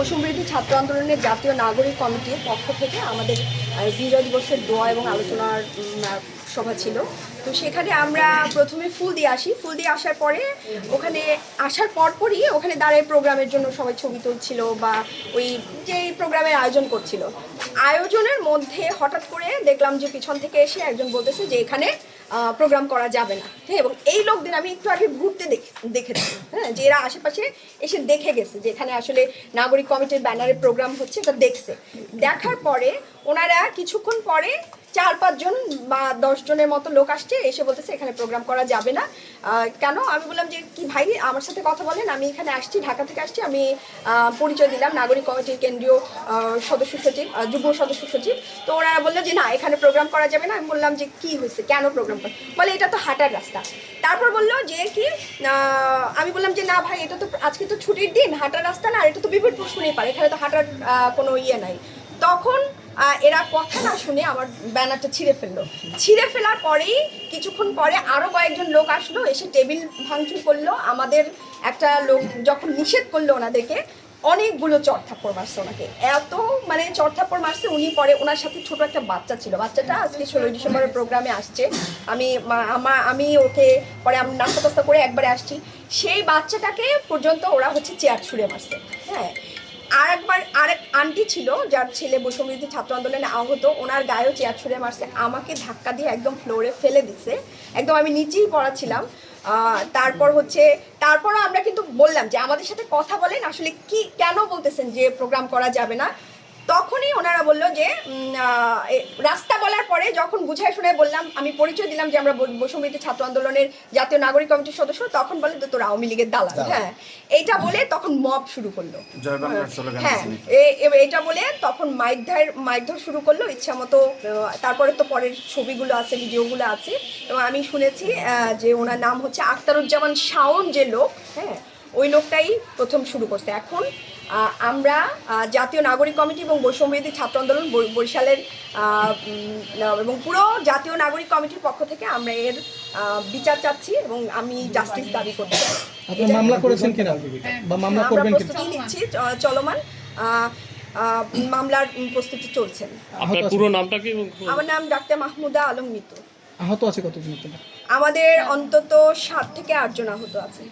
বসুমবৃদ্ধি ছাত্র আন্দোলনের জাতীয় নাগরিক কমিটির পক্ষ থেকে আমাদের বিজয় দিবসের দোয়া এবং আলোচনার সভা ছিল। তো সেখানে আমরা প্রথমে ফুল দিয়ে আসি। ফুল দিয়ে আসার পরে ওখানে আসার পরপরই ওখানে দাঁড়ায় প্রোগ্রামের জন্য সবাই ছবি তুলছিল বা ওই যে প্রোগ্রামের আয়োজন করছিল। আয়োজনের মধ্যে হঠাৎ করে দেখলাম যে পিছন থেকে এসে একজন বলতেছে যে এখানে প্রোগ্রাম করা যাবে না। হ্যাঁ এবং এই লোকদের আমি একটু আগে ঘুরতে দেখে, দেখেছি। হ্যাঁ যে এরা আশেপাশে এসে দেখে গেছে যে এখানে আসলে নাগরিক কমিটির ব্যানারে প্রোগ্রাম হচ্ছে এটা দেখছে। দেখার পরে ওনারা কিছুক্ষণ পরে চার পাঁচজন বা দশ জনের মতো লোক আসছে, এসে বলতেছে, এখানে প্রোগ্রাম করা যাবে না। কেন? আমি বললাম যে, কি ভাই, আমার সাথে কথা বলেন, আমি এখানে আসছি, ঢাকা থেকে আসছি, আমি পরিচয় দিলাম, নাগরিক কমিটির কেন্দ্রীয় সদস্য সচিব যুগ্ম সদস্য সচিব। তো ওনারা বলল যে, না, এখানে প্রোগ্রাম করা যাবে না। আমি বললাম যে, কি হয়েছে কেন প্রোগ্রাম করে? বলে, এটা তো হাঁটার রাস্তা। তারপর বলল যে, কি আমি বললাম যে, না ভাই, এটা তো আজকে তো ছুটির দিন, হাঁটার রাস্তা না, আর এটা তো বিপদ শুনেই পারে, এখানে তো হাঁটার কোনো ইয়ে নাই। তখন এরা কথা না শুনে আমার ব্যানারটা ছিঁড়ে ফেলল। ছিঁড়ে ফেলার পরেই কিছুক্ষণ পরে আরও কয়েকজন লোক আসলো, এসে টেবিল ভাঙচুর করল। আমাদের একটা লোক যখন নিষেধ করল ওনাদেরকে, অনেকগুলো চড়থাপ্পড় মারছে ওনাকে। এত মানে চড়থাপ্পড় মারছে, উনি পরে ওনার সাথে ছোট একটা বাচ্চা ছিল। বাচ্চাটা আজকে ষোলোই ডিসেম্বরের প্রোগ্রামে আসছে। আমি মা- আমার আমি ওকে পরে আমি নাস্তা করে একবারে আসছি। সেই বাচ্চাটাকে পর্যন্ত ওরা হচ্ছে চেয়ার ছুঁড়ে মারছে। হ্যাঁ আর একবার আরেক আন্টি ছিল, যার ছেলে বৈষম্যবিরোধী ছাত্র আন্দোলনে আহত, ওনার গায়েও চেয়ার ছুঁড়ে মারছে, আমাকে ধাক্কা দিয়ে একদম ফ্লোরে ফেলে দিছে। একদম আমি নিচেই পড়া ছিলাম। তারপর হচ্ছে, তারপরও আমরা কিন্তু বললাম যে আমাদের সাথে কথা বলেন, আসলে কি, কেন বলতেছেন যে প্রোগ্রাম করা যাবে না? তখনই ওনারা বলল যে রাস্তা বলার পরে যখন বুঝাই শুনে বললাম আমি পরিচয় দিলাম যে আমরা ব- ছাত্র আন্দোলনের জাতীয় নাগরিক কমিটির সদস্য তখন বলে তো তোরা আওয়ামী লীগের দালাল। হ্যাঁ এইটা বলে তখন মব শুরু করল। জয় বাংলার স্লোগান হ্যাঁ এটা বলে তখন মাইকধার মাইকধর শুরু করল ইচ্ছা মতো তারপরে তো পরের ছবিগুলো আছে ভিডিওগুলো আছে। এবং আমি শুনেছি আহ, যে ওনার নাম হচ্ছে আখতারুজ্জামান শাওন যে লোক হ্যাঁ ওই লোকটাই প্রথম শুরু করছে। এখন আমরা জাতীয় নাগরিক কমিটি এবং বৈষম্যবিরোধী ছাত্র আন্দোলন বরি- বরিশালের আহ, এবং পুরো জাতীয় নাগরিক কমিটির পক্ষ থেকে আমরা এর বিচার চাচ্ছি এবং আমি জাস্টিস দাবি করতে চাই মামলা করেছেন কিনা? বা মামলা করবেন প্রস্তুতি নিচ্ছি চলমান। মামলার প্রস্তুতি চলছেন আহত পুরো নামটা কি আমার নাম ডাক্তার মাহমুদা আলম মিতু আহত আছে কতজন আমাদের অন্তত সাত থেকে আটজন আহত আছে।